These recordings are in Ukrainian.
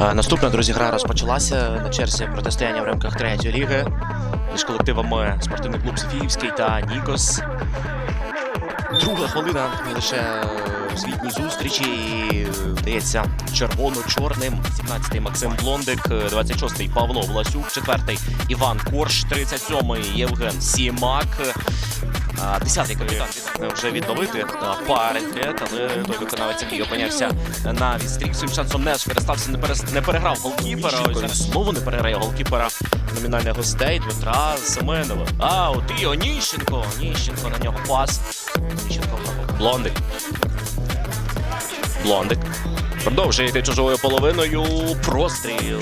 Наступна, друзі, гра розпочалася на черзі протистояння в рамках третьої ліги між колективами спортивний клуб Софіївський та Нікос. Друга хвилина лише у зустрічі. І, Вдається червоно-чорним. 17-й Максим Блондик, 26-й Павло Власюк, 4-й Іван Корж, 37-й Євген Сімак. 10-й капітан вже відновити паритет, але той виконавець, який опинявся на відстрік своїм шансом не скористався, не, перес- не переграв голкіпера. Ось зараз знову не переграє голкіпера номінальних гостей Дмитра Семенова. А, от і Оніщенко. Оніщенко на нього пас. Оніщенко. Блондик. Блондик. Продовжує йти чужою половиною. Простріл.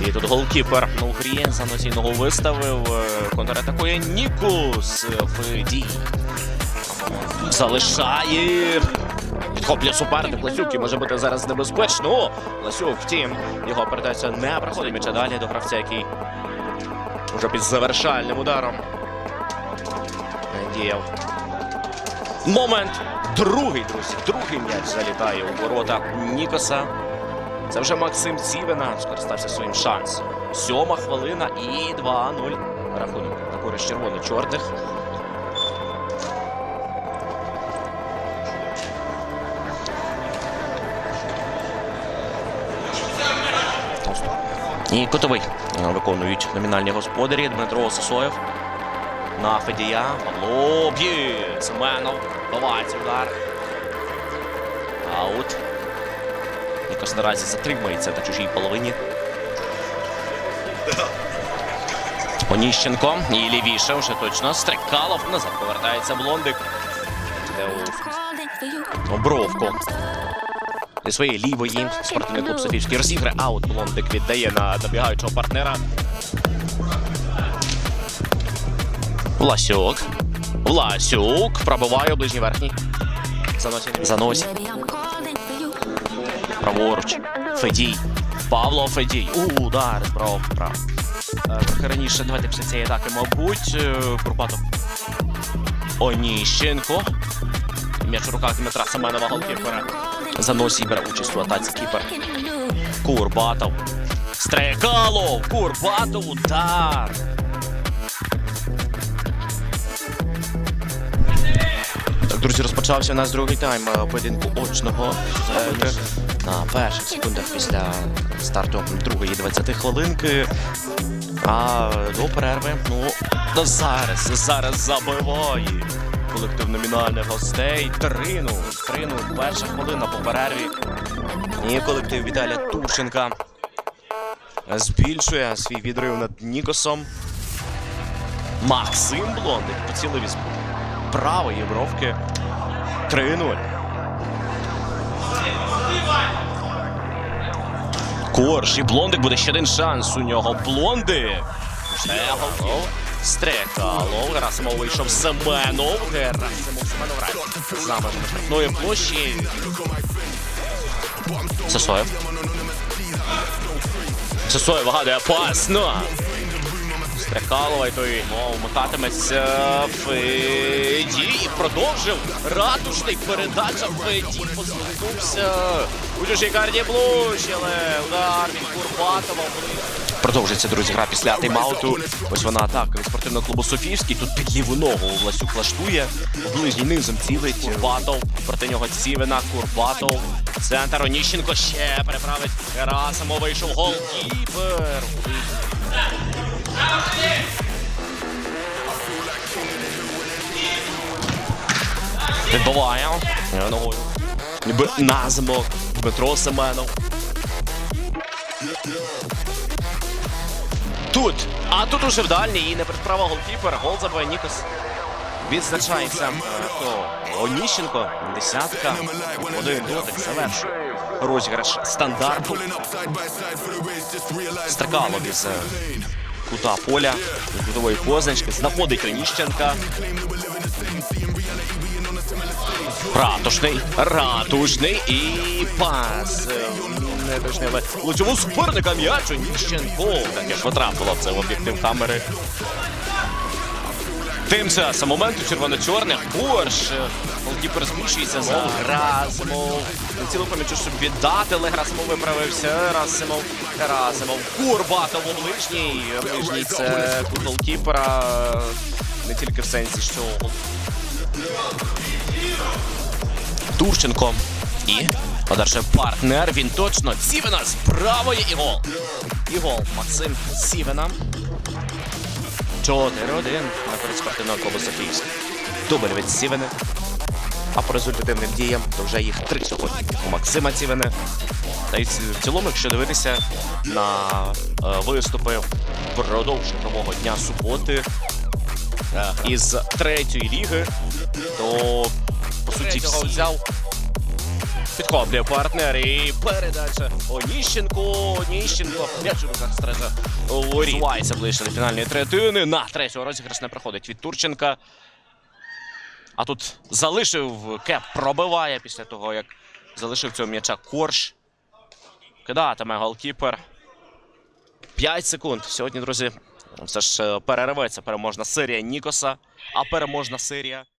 І тут голкіпер на грі заносійного виставив. Е, Контратакує Нікус Федій. Залишає. Підхоплює суперник Ласюк і може бути зараз небезпечно. О, Ласюк, втім, його передача не проходить м'яча далі до гравця, який вже під завершальним ударом діяв. Момент. Другий, друзі. Другий м'яч залітає у ворота Нікоса. Це вже Максим Цівина скористався своїм шансом. Сьома хвилина і 2-0. Рахунок на користь червоно-чорних. І котовий виконують номінальні господарі Дмитро Сосоєв. На Федія. Павло б'є. Семенов. Ховається удар. Аут. Нікос наразі затримується на чужій половині. Оніщенко. І лівіше вже точно. Стрикалов. Назад повертається Блондик. Йде у. Обровку. Зі своєї лівої спортивний клуб Софійський розіграє. Аут Блондик віддає на добігаючого партнера. Власюк. Власюк. Пробиває у ближній верхній. Заносить. Заносить. Праворуч. Федій. Павло Федій. У, удар справа вправо. Е, Трохи раніше, давайте після цієї атаки, мабуть, е, Курпатов. Оніщенко. М'яч у руках Дмитра Семенова голкіпера. Заносить бере участь у атаці кіпер. Курбатов. Стрекалов. Курбатов. Удар. Друзі, розпочався у нас другий тайм е, поєдинку очного на перших секундах після старту другої 20 хвилинки. А до перерви, ну, зараз, зараз забиває колектив номінальних гостей. 3-0. 3-0. Перша хвилина по перерві. І колектив Віталія Турченка збільшує свій відрив над Нікосом. Максим Блондик поцілив із правої бровки. 3-0. Корж і Блондик буде ще один шанс у нього. Блондик. Шегов. Стрекалов. Герасимов вийшов Семенов. Герасимов Семенов рай. з нами на штрафної площі. Сосоєв. Сосоєв вигадує пас на Стрекалова, і той ну, вмикатиметься Феді і продовжив ратушний передача Феді послухнувся чужій карді блущили. Удар від Курбатова. Продовжується, друзі, гра після тайм-ауту. Ось вона атака від спортивного клубу Софіївський. Тут під ліву ногу Власюк влаштує. Ближній низом цілить Курбатов. Проти нього Цівина. Курбатов. Центр Оніщенко ще переправить. Герасимов вийшов гол. Відбиває. Ногою. Ніби на. Дмитро Семенов. Тут. А тут уже в дальній і не справа голкіпер. Гол забиває Нікос. Відзначається. е? Оніщенко. Десятка. Один дотик завершує. Розіграш стандарту. Стрикалов із кута поля. З кутової позначки. Знаходить Оніщенка. Ратушний, ратушний і пас. Не точний, але лучову суперника м'яч Ніщенко. Таке потрапило в це в об'єктив камери. Тим часом моменту червоно-чорних Корж. Голкіпер зміщується за Герасимов. Цілу помічу, щоб віддати, але Герасимов виправився. Герасимов, Герасимов. Курбатов у ближній. Ближній це кут голкіпера. Не тільки в сенсі, що Турченко. І подальше партнер. Він точно Сівена з правої і гол. І гол. Максим Сівена. 4-1 на користь спортивного клубу Софіївськ. Дубль від Сівени. А по результативним діям то вже їх три сьогодні. У Максима Сівени. Та й в цілому, якщо дивитися на е, виступи впродовж ігрового дня суботи е, із третьої ліги, то по суті всі взяв. Підхоплює партнер і передача Оніщенко. Оніщенко. М'яч у руках стража. Сувається ближче до фінальної третини. На третього розіграш не проходить від Турченка. А тут залишив кеп, пробиває після того, як залишив цього м'яча корж. Кидатиме голкіпер. 5 секунд. Сьогодні, друзі, все ж е, перерветься переможна серія Нікоса, а переможна серія.